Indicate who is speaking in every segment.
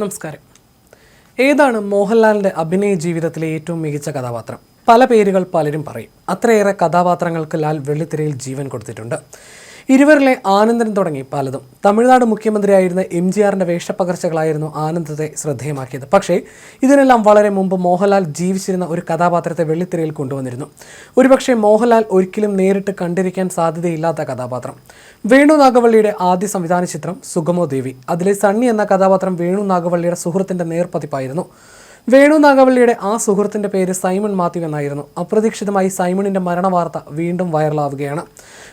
Speaker 1: നമസ്കാരം. ഏതാണ് മോഹൻലാലിന്റെ അഭിനയ ജീവിതത്തിലെ ഏറ്റവും മികച്ച കഥാപാത്രം? പല പേരുകൾ പലരും പറയും. അത്രയേറെ കഥാപാത്രങ്ങൾക്ക് ലാൽ വെള്ളിത്തിരയിൽ ജീവൻ കൊടുത്തിട്ടുണ്ട്. ഇരുവരിലെ ആനന്ദൻ തുടങ്ങി പലതും. തമിഴ്നാട് മുഖ്യമന്ത്രിയായിരുന്ന എം ജി ആറിന്റെ വേഷപ്പകർച്ചകളായിരുന്നു ആനന്ദത്തെ ശ്രദ്ധേയമാക്കിയത്. പക്ഷേ ഇതിനെല്ലാം വളരെ മുമ്പ് മോഹൻലാൽ ജീവിച്ചിരുന്ന ഒരു കഥാപാത്രത്തെ വെള്ളിത്തിരയിൽ കൊണ്ടുവന്നിരുന്നു. ഒരുപക്ഷെ മോഹൻലാൽ ഒരിക്കലും നേരിട്ട് കണ്ടിരിക്കാൻ സാധ്യതയില്ലാത്ത കഥാപാത്രം. വേണു നാഗവള്ളിയുടെ ആദ്യ സംവിധാന ചിത്രം സുഗമോ ദേവി. അതിലെ സണ്ണി എന്ന കഥാപാത്രം വേണു നാഗവള്ളിയുടെ സുഹൃത്തിന്റെ നേർപ്പതിപ്പായിരുന്നു. വേണു നാഗവള്ളിയുടെ ആ സുഹൃത്തിന്റെ പേര് സൈമൺ മാത്യു എന്നായിരുന്നു. അപ്രതീക്ഷിതമായി സൈമണിന്റെ മരണ വാർത്ത വീണ്ടും വൈറലാവുകയാണ്.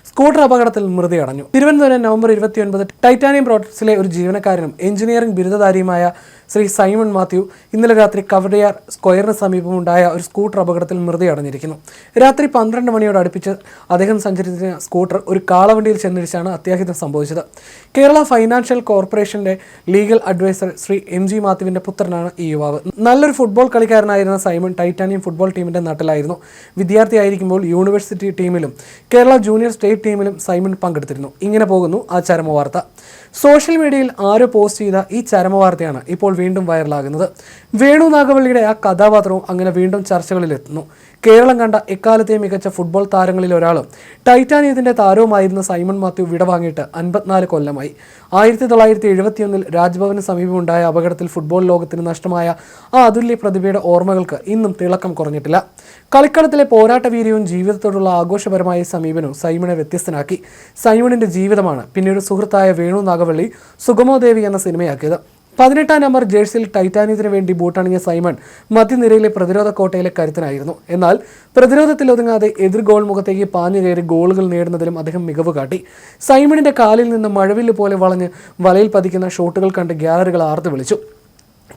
Speaker 1: സ്കൂട്ടർ അപകടത്തിൽ മൃതി അടഞ്ഞു. തിരുവനന്തപുരം നവംബർ ഇരുപത്തിയൊൻപത് ടൈറ്റാനിയം പ്രോഡക്ട്സിലെ ഒരു ജീവനക്കാരനും എഞ്ചിനീയറിംഗ് ബിരുദധാരിയുമായ ശ്രീ സൈമൺ മാത്യു ഇന്നലെ രാത്രി കവടയാർ സ്ക്വയറിന് സമീപമുണ്ടായ ഒരു സ്കൂട്ടർ അപകടത്തിൽ മൃതി അടഞ്ഞിരിക്കുന്നു. രാത്രി പന്ത്രണ്ട് മണിയോട് അടുപ്പിച്ച് അദ്ദേഹം സഞ്ചരിച്ച സ്കൂട്ടർ ഒരു കാളവണ്ടിയിൽ ചെന്നിടിച്ചാണ് അത്യാഹിതം സംഭവിച്ചത്. കേരള ഫൈനാൻഷ്യൽ കോർപ്പറേഷന്റെ legal adviser Shri M G മാത്യുവിന്റെ പുത്രനാണ് ഈ യുവാവ്. നല്ലൊരു ഫുട്ബോൾ കളിക്കാരനായിരുന്ന സൈമൺ ടൈറ്റാനിയം ഫുട്ബോൾ ടീമിന്റെ നട്ടിലായിരുന്നു. വിദ്യാർത്ഥിയായിരിക്കുമ്പോൾ യൂണിവേഴ്സിറ്റി ടീമിലും കേരള ജൂനിയർ സ്റ്റേറ്റ് ടീമിലും സൈമൺ പങ്കെടുത്തിരുന്നു. ഇങ്ങനെ പോകുന്നു ആ ചരമവാർത്ത. സോഷ്യൽ മീഡിയയിൽ ആരോ പോസ്റ്റ് ചെയ്ത ഈ ചരമവാർത്തയാണ് ഇപ്പോൾ വീണ്ടും വൈറലാകുന്നത്. വേണു നാഗവള്ളിയുടെ ആ കഥാപാത്രവും അങ്ങനെ വീണ്ടും ചർച്ചകളിലെത്തുന്നു. കേരളം കണ്ട എക്കാലത്തെ മികച്ച ഫുട്ബോൾ താരങ്ങളിൽ ഒരാളും ടൈറ്റാനിയത്തിന്റെ താരവുമായിരുന്ന സൈമൺ മാത്യു വിടവാങ്ങിയിട്ട് അൻപത്തിനാല് കൊല്ലമായി. ആയിരത്തി തൊള്ളായിരത്തി എഴുപത്തിയൊന്നിൽ രാജ്ഭവന് സമീപമുണ്ടായ അപകടത്തിൽ ഫുട്ബോൾ ലോകത്തിന് നഷ്ടമായ ആ അതുല്യ പ്രതിഭയുടെ ഓർമ്മകൾക്ക് ഇന്നും തിളക്കം കുറഞ്ഞിട്ടില്ല. കളിക്കളത്തിലെ പോരാട്ട വീര്യവും ജീവിതത്തോടുള്ള ആഘോഷപരമായ സമീപനവും സൈമണെ വ്യത്യസ്തനാക്കി. സൈമണിന്റെ ജീവിതമാണ് പിന്നീട് സുഹൃത്തായ വേണു നാഗവള്ളി സുഗമോദേവി എന്ന സിനിമയാക്കിയത്. പതിനെട്ടാം നമ്പർ ജേഴ്സിയിൽ ടൈറ്റാനിയത്തിന് വേണ്ടി ബൂട്ടണിഞ്ഞ സൈമൺ മധ്യനിരയിലെ പ്രതിരോധ കോട്ടയിലെ കരുത്തനായിരുന്നു. എന്നാൽ പ്രതിരോധത്തിൽ ഒതുങ്ങാതെ എതിർ ഗോൾ മുഖത്തേക്ക് പാഞ്ഞു കയറി ഗോളുകൾ നേടുന്നതിലും അദ്ദേഹം മികവ് കാട്ടി. സൈമണിന്റെ കാലിൽ നിന്ന് മഴവില്ല് പോലെ വളഞ്ഞ് വലയിൽ പതിക്കുന്ന ഷോട്ടുകൾ കണ്ട് ഗ്യാലറികൾ ആർത്ത് വിളിച്ചു.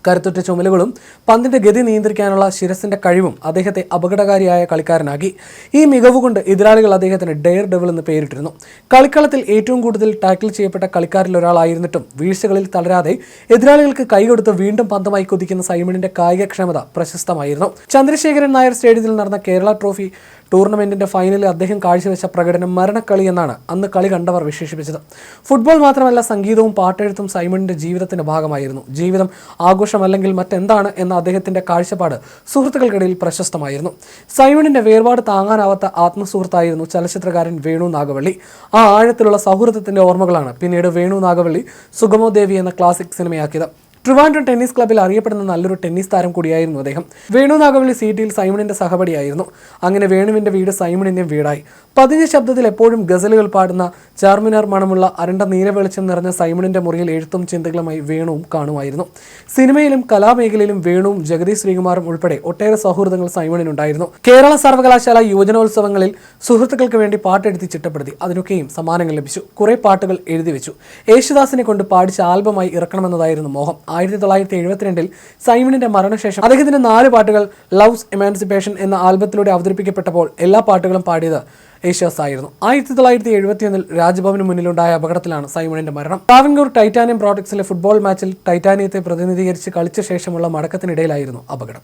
Speaker 1: കരുത്തുറ്റ ചുമലുകളും പന്തിന്റെ ഗതി നിയന്ത്രിക്കാനുള്ള ശിരസിന്റെ കഴിവും അദ്ദേഹത്തെ അപകടകാരിയായ കളിക്കാരനാക്കി. ഈ മികവ് കൊണ്ട് എതിരാളികൾ അദ്ദേഹത്തിന് ഡെയർ ഡെവിൾ എന്ന് പേരിട്ടിരുന്നു. കളിക്കളത്തിൽ ഏറ്റവും കൂടുതൽ ടാക്കിൾ ചെയ്യപ്പെട്ട കളിക്കാരിൽ ഒരാളായിരുന്നിട്ടും വീഴ്ചകളിൽ തളരാതെ എതിരാളികൾക്ക് കൈകൊടുത്ത് വീണ്ടും പന്തമായി കുതിക്കുന്ന സൈമണിന്റെ കായികക്ഷമത പ്രശസ്തമായിരുന്നു. ചന്ദ്രശേഖരൻ നായർ സ്റ്റേഡിയത്തിൽ നടന്ന കേരള ട്രോഫി ടൂർണമെന്റിന്റെ ഫൈനലിൽ അദ്ദേഹം കാഴ്ചവെച്ച പ്രകടനം മരണക്കളി എന്നാണ് അന്ന് കളി കണ്ടവർ വിശേഷിപ്പിച്ചത്. ഫുട്ബോൾ മാത്രമല്ല സംഗീതവും പാട്ടെഴുത്തും സൈമണിന്റെ ജീവിതത്തിന്റെ ഭാഗമായിരുന്നു. ജീവിതം ആഘോഷമല്ലെങ്കിൽ മറ്റെന്താണ് എന്ന അദ്ദേഹത്തിന്റെ കാഴ്ചപ്പാട് സുഹൃത്തുക്കൾക്കിടയിൽ പ്രശസ്തമായിരുന്നു. സൈമണിന്റെ വേർപാട് താങ്ങാനാവാത്ത ആത്മസുഹൃത്തായിരുന്നു ചലച്ചിത്രകാരൻ വേണു നാഗവള്ളി. ആ ആഴത്തിലുള്ള സൗഹൃദത്തിന്റെ ഓർമ്മകളാണ് പിന്നീട് വേണു നാഗവള്ളി സുഗമോദേവി എന്ന ക്ലാസിക് സിനിമയാക്കിയത് ട്രിവാൻഡ്രം ടെന്നീസ് ക്ലബ്ബിൽ അറിയപ്പെടുന്ന നല്ലൊരു ടെന്നീസ് താരം കൂടിയായിരുന്നു അദ്ദേഹം. വേണു നാഗവള്ളി സീറ്റിൽ സൈമണിന്റെ സഹപടിയായിരുന്നു. അങ്ങനെ വേണുവിന്റെ വീട് സൈമണിന്റെ വീടായി. പതിഞ്ഞ ശബ്ദത്തിൽ എപ്പോഴും ഗസലുകൾ പാടുന്ന ചാർമിനാർ മണമുള്ള അരണ്ട നീലവെളിച്ചം നിറഞ്ഞ സൈമണിന്റെ മുറിയിൽ എഴുത്തും ചിന്തകളുമായി വേണുവും കാണുമായിരുന്നു. സിനിമയിലും കലാമേഖലയിലും വേണുവും ജഗദീഷ് ശ്രീകുമാറും ഉൾപ്പെടെ ഒട്ടേറെ സൗഹൃദങ്ങൾ സൈമണിനുണ്ടായിരുന്നു. കേരള സർവകലാശാല യുവജനോത്സവങ്ങളിൽ സുഹൃത്തുക്കൾക്ക് വേണ്ടി പാട്ടെഴുതി ചിട്ടപ്പെടുത്തി. അതിനൊക്കെയും സമ്മാനങ്ങൾ ലഭിച്ചു. കുറെ പാട്ടുകൾ എഴുതി വെച്ചു. യേശുദാസിനെ കൊണ്ട് പാടിച്ച ആൽബമായി ഇറക്കണമെന്നതായിരുന്നു മോഹം. ആയിരത്തി തൊള്ളായിരത്തി എഴുപത്തിരണ്ടിൽ സൈമണിന്റെ മരണശേഷം അദ്ദേഹത്തിന്റെ നാല് പാട്ടുകൾ ലവ്സ് എമാൻസിപ്പേഷൻ എന്ന ആൽബത്തിലൂടെ അവതരിപ്പിക്കപ്പെട്ടപ്പോൾ എല്ലാ പാട്ടുകളും പാടിയത് യേശുദാസ് ആയിരുന്നു. ആയിരത്തി തൊള്ളായിരത്തി എഴുപത്തിയൊന്നിൽ രാജ്ഭവന് മുന്നിലുണ്ടായ അപകടത്തിലാണ് സൈമണിന്റെ മരണം. ട്രാവൻകൂർ ടൈറ്റാനിയം പ്രോഡക്ട്സിലെ ഫുട്ബോൾ മാച്ചിൽ ടൈറ്റാനിയത്തെ പ്രതിനിധീകരിച്ച് കളിച്ച ശേഷമുള്ള മടക്കത്തിനിടയിലായിരുന്നു അപകടം.